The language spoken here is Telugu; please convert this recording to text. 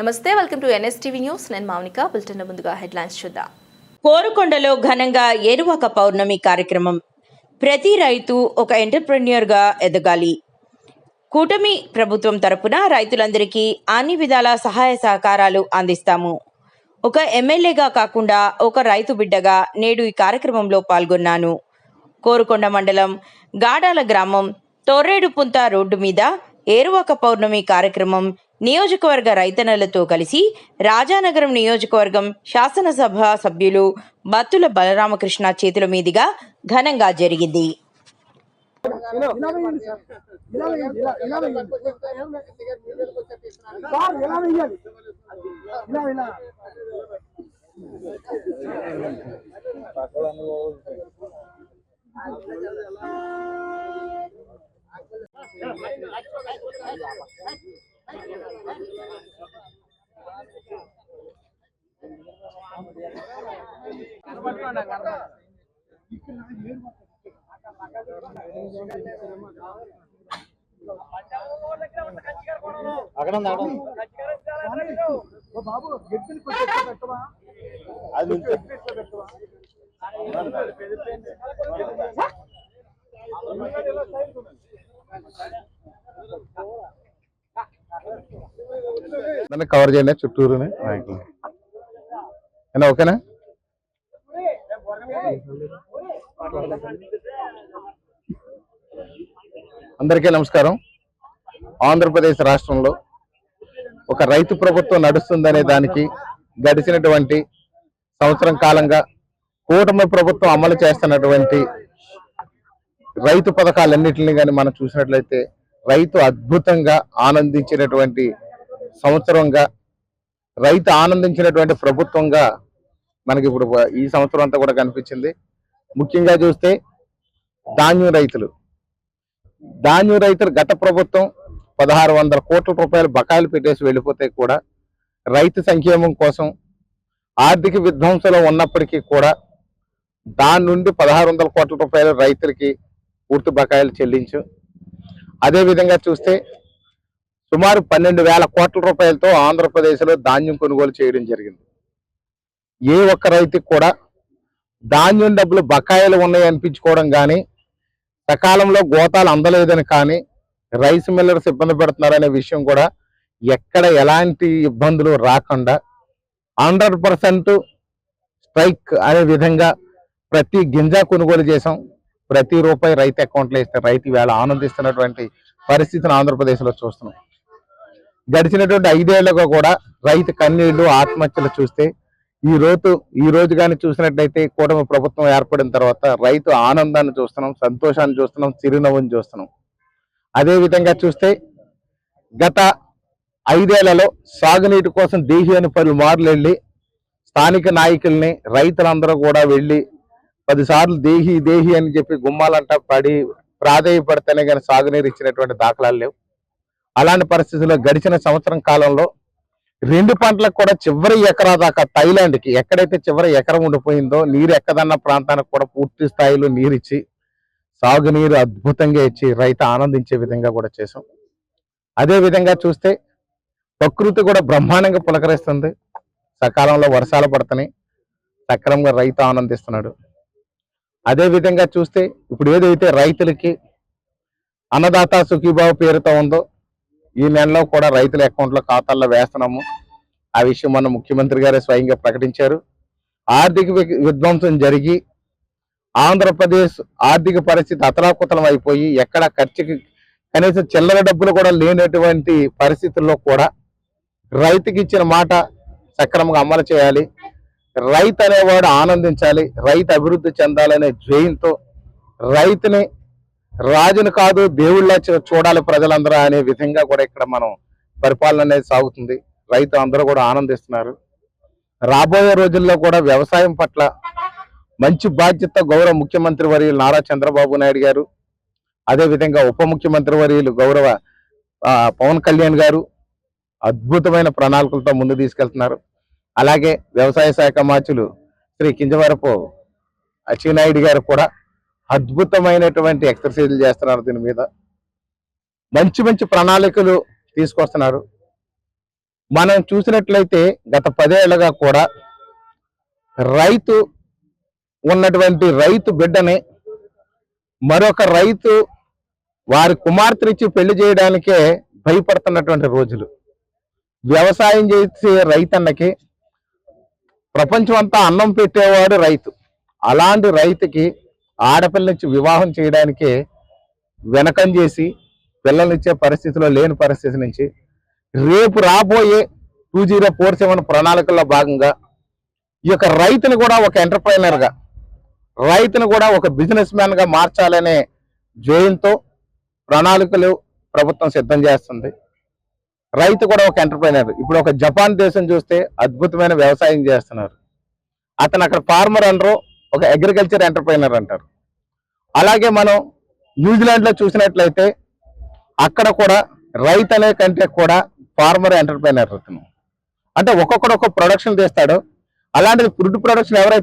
నమస్తే వెల్కమ్ టు ఎన్ఎస్టీవీ న్యూస్. నేను మౌనిక బులెటిన్ ముందుగా హెడ్లైన్స్ చూద్దాం. కోరుకొండలో ఘనంగా ఏరువాక పౌర్ణమి కార్యక్రమం. ప్రతి రైతు ఒక ఎంటర్ప్రెన్యూర్గా ఎదగాలి. కూటమి ప్రభుత్వం తరపున రైతులందరికీ అన్ని విధాల సహాయ సహకారాలు అందిస్తాము. ఒక ఎమ్మెల్యేగా కాకుండా ఒక రైతు బిడ్డగా నేడు ఈ కార్యక్రమంలో పాల్గొన్నాను. కోరుకొండ మండలం గాడాల గ్రామం తొర్రేడుపుంత రోడ్డు మీద ఏరువాక పౌర్ణమి కార్యక్రమం నియోజకవర్గ రైతన్నలతో కలిసి రాజానగరం నియోజకవర్గం శాసనసభ సభ్యులు బత్తుల బలరామకృష్ణ చేతుల మీదుగా ఘనంగా జరిగింది. ఇలా అక్కడ బాబు పెట్టవా అది నన్ను కవర్ చేయండి చుట్టూరుని. నాయకులు ఓకేనా? అందరికీ నమస్కారం. ఆంధ్రప్రదేశ్ రాష్ట్రంలో ఒక రైతు ప్రభుత్వం నడుస్తుందనే దానికి గడిచినటువంటి సంవత్సరం కాలంగా కూటమి ప్రభుత్వం అమలు చేస్తున్నటువంటి రైతు పథకాలన్నింటినీ కానీ మనం చూసినట్లయితే రైతు అద్భుతంగా ఆనందించినటువంటి సంవత్సరంగా రైతు ఆనందించినటువంటి ప్రభుత్వంగా మనకి ఇప్పుడు ఈ సంవత్సరం అంతా కూడా కనిపించింది. ముఖ్యంగా చూస్తే ధాన్యం రైతులు. ధాన్యం రైతులు గత ప్రభుత్వం పదహారు వందల కోట్ల రూపాయలు బకాయిలు పెట్టేసి వెళ్ళిపోతే కూడా రైతు సంక్షేమం కోసం ఆర్థిక విధ్వంసంలో ఉన్నప్పటికీ కూడా దాని నుండి పదహారు వందల కోట్ల రూపాయలు రైతులకి పూర్తి బకాయిలు చెల్లించు. అదే విధంగా చూస్తే సుమారు పన్నెండు వేల కోట్ల రూపాయలతో ఆంధ్రప్రదేశ్లో ధాన్యం కొనుగోలు చేయడం జరిగింది. ఏ ఒక్క రైతుకి కూడా ధాన్యం డబ్బులు బకాయిలు ఉన్నాయి అనిపించుకోవడం కానీ సకాలంలో గోతాలు అందలేదని కానీ రైస్ మిల్లర్స్ ఇబ్బంది పెడుతున్నారనే విషయం కూడా ఎక్కడ ఎలాంటి ఇబ్బందులు రాకుండా హండ్రెడ్ పర్సెంట్ స్ట్రైక్ అనే విధంగా ప్రతి గింజ కొనుగోలు చేసాం ప్రతి రూపాయి రైతు అకౌంట్లో ఇస్తే రైతు వేళ ఆనందిస్తున్నటువంటి పరిస్థితిని ఆంధ్రప్రదేశ్లో చూస్తున్నాం. గడిచినటువంటి ఐదేళ్ళుగా కూడా రైతు కన్నీళ్ళు ఆత్మహత్యలు చూస్తే ఈ రోజు ఈ రోజు కానీ చూసినట్లయితే కూటమి ప్రభుత్వం ఏర్పడిన తర్వాత రైతు ఆనందాన్ని చూస్తున్నాం సంతోషాన్ని చూస్తున్నాం చిరునవ్వుని చూస్తున్నాం. అదే విధంగా చూస్తే గత ఐదేళ్ళలో సాగునీటి కోసం దేహి అని పలు మార్లు వెళ్ళి స్థానిక నాయకుల్ని రైతులందరూ కూడా వెళ్ళి పదిసార్లు దేహి దేహి అని చెప్పి గుమ్మాలంట పడి ప్రాధేయపడితేనే కానీ సాగునీరు ఇచ్చినటువంటి దాఖలాలు లేవు. అలాంటి పరిస్థితుల్లో గడిచిన సంవత్సరం కాలంలో రెండు పంటలకు కూడా చివరి ఎకరా దాకా థైలాండ్కి ఎక్కడైతే చివరి ఎకరం ఉండిపోయిందో నీరు ఎక్కదన్న ప్రాంతానికి కూడా పూర్తి స్థాయిలో నీరు ఇచ్చి సాగునీరు అద్భుతంగా ఇచ్చి రైతు ఆనందించే విధంగా కూడా చేసాం అదే విధంగా చూస్తే ప్రకృతి కూడా బ్రహ్మాండంగా పులకరిస్తుంది. సకాలంలో వర్షాలు పడుతున్నాయి. సక్రమంగా రైతు ఆనందిస్తున్నాడు. అదే విధంగా చూస్తే ఇప్పుడు ఏదైతే రైతులకి అన్నదాత సుఖీభావ పేరుతో ఉందో ఈ నెలలో కూడా రైతుల అకౌంట్లో ఖాతాల్లో వేస్తున్నాము. ఆ విషయం మన ముఖ్యమంత్రి గారే స్వయంగా ప్రకటించారు. ఆర్థిక విధ్వంసం జరిగి ఆంధ్రప్రదేశ్ ఆర్థిక పరిస్థితి అతలాకుతలం అయిపోయి ఎక్కడ ఖర్చుకి కనీసం చిల్లర డబ్బులు కూడా లేనటువంటి పరిస్థితుల్లో కూడా రైతుకి ఇచ్చిన మాట సక్రమంగా అమలు చేయాలి. రైతు అనేవాడు ఆనందించాలి. రైతు అభివృద్ధి చెందాలనే ధ్యేయంతో రైతుని రాజును కాదు దేవుళ్ళ చూడాలి ప్రజలందరూ అనే విధంగా కూడా ఇక్కడ మనం పరిపాలన అనేది సాగుతుంది. రైతు అందరూ కూడా ఆనందిస్తున్నారు. రాబోయే రోజుల్లో కూడా వ్యవసాయం పట్ల మంచి బాధ్యత గౌరవ ముఖ్యమంత్రి వర్యులు నారా చంద్రబాబు నాయుడు గారు అదే విధంగా ఉప ముఖ్యమంత్రి వర్యులు గౌరవ పవన్ కళ్యాణ్ గారు అద్భుతమైన ప్రణాళికలతో ముందు తీసుకెళ్తున్నారు. అలాగే వ్యవసాయ శాఖ మార్చులు శ్రీ కింజవరపు అచ్చెన్నాయుడు గారు కూడా అద్భుతమైనటువంటి ఎక్సర్సైజ్లు చేస్తున్నారు దీని మీద. మంచి మంచి ప్రణాళికలు తీసుకొస్తున్నారు. మనం చూసినట్లయితే గత పదేళ్ళుగా కూడా రైతు ఉన్నటువంటి రైతు బిడ్డని మరొక రైతు వారి కుమార్తెనిచ్చి పెళ్ళి చేయడానికే భయపడుతున్నటువంటి రోజులు. వ్యవసాయం చేసే రైతన్నకి ప్రపంచం అంతా అన్నం పెట్టేవాడు రైతు. అలాంటి రైతుకి ఆడపిల్లనిచ్చి వివాహం చేయడానికే వెనకం చేసి పిల్లలనిచ్చే పరిస్థితిలో లేని పరిస్థితి నుంచి రేపు రాబోయే టూ జీరో ఫోర్ సెవెన్ ప్రణాళికల్లో భాగంగా ఈ యొక్క రైతుని కూడా ఒక ఎంటర్ప్రైనర్గా రైతును కూడా ఒక బిజినెస్ మ్యాన్గా మార్చాలనే జోయంతో ప్రణాళికలు ప్రభుత్వం సిద్ధం చేస్తుంది. రైతు కూడా ఒక ఎంటర్ప్రైనర్ ఇప్పుడు ఒక జపాన్ దేశం చూస్తే అద్భుతమైన వ్యవసాయం చేస్తున్నారు. అతను అక్కడ ఫార్మర్ అనరు ఒక అగ్రికల్చర్ ఎంటర్ప్రైనర్ అంటారు. అలాగే మనం న్యూజిలాండ్లో చూసినట్లయితే అక్కడ కూడా రైతు అనే కంటే కూడా ఫార్మర్ ఎంటర్ప్రైనర్ అతను అంటే ఒక్కొక్కడు ఒక్కొక్క ప్రొడక్షన్ చేస్తాడు. అలాంటిది ఫుడ్ ప్రొడక్షన్ ఎవరైతే